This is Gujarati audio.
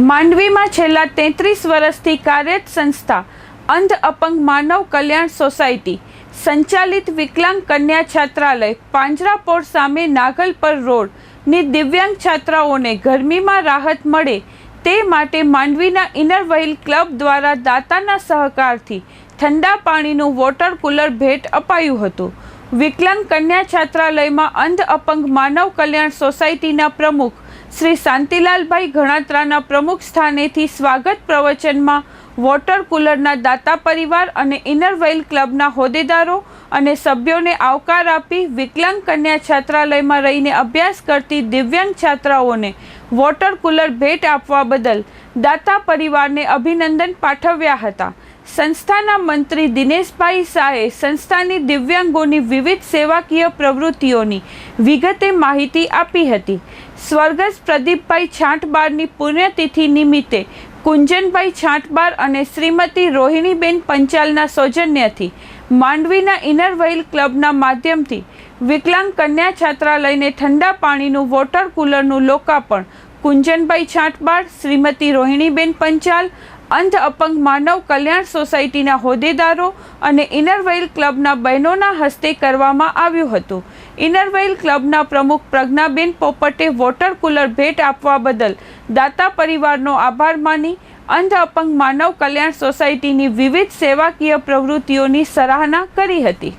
માંડવીમાં છેલ્લા તેત્રીસ વર્ષથી કાર્યરત સંસ્થા અંધ અપંગ માનવ કલ્યાણ સોસાયટી, સંચાલિત વિકલાંગ કન્યા છાત્રાલય પાંજરાપોળ સામે નાગલપર રોડની દિવ્યાંગ છાત્રાઓને ગરમીમાં રાહત મળે તે માટે માંડવીના ઇનર વ્હીલ ક્લબ દ્વારા દાતાના સહકારથી ઠંડા પાણીનું વોટર કુલર ભેટ અપાયું હતું. વિકલાંગ કન્યા છાત્રાલયમાં અંધ અપંગ માનવ કલ્યાણ સોસાયટીના પ્રમુખ શ્રી શાંતિલાલભાઈ ગણાત્રાના પ્રમુખ સ્થાનેથી સ્વાગત પ્રવચનમાં વોટર કુલરના દાતા પરિવાર અને ઇનર વેલ ક્લબના હોદ્દેદારો અને સભ્યોને આવકાર આપી વિકલાંગ કન્યા છાત્રાલયમાં રહીને અભ્યાસ કરતી દિવ્યાંગ છાત્રાઓને વોટર કુલર ભેટ આપવા બદલ દાતા પરિવારને અભિનંદન પાઠવ્યા હતા. સંસ્થાના મંત્રી દિનેશભાઈ શાહે સંસ્થાની દિવ્યાંગોની વિવિધ સેવાકીય પ્રવૃત્તિઓની વિગતે માહિતી આપી હતી. સ્વર્ગસ્થ પ્રદીપભાઈ છાંટબારની પુણ્યતિથિ નિમિત્તે કુંજનભાઈ છાંટબાર અને શ્રીમતી રોહિણીબેન પંચાલના સૌજન્યથી માંડવીના ઇનર વ્હીલ ક્લબના માધ્યમથી વિકલાંગ કન્યા છાત્રાલયને ઠંડા પાણીનું વોટર કુલરનું લોકાર્પણ કુંજનભાઈ છાંટબાર, શ્રીમતી રોહિણીબેન પંચાલ અંધ અપંગ માનવ કલ્યાણ સોસાયટીના હોદ્દેદારો અને ઇનરવેલ ક્લબના બહેનોના હસ્તે કરવામાં આવ્યું હતું. ઇનરવેલ ક્લબના પ્રમુખ પ્રજ્ઞાબેન પોપટે વોટર કુલર ભેટ આપવા બદલ દાતા પરિવારનો આભાર માની, અંધ અપંગ માનવ કલ્યાણ સોસાયટીની વિવિધ સેવાકીય પ્રવૃત્તિઓની સરાહના કરી હતી.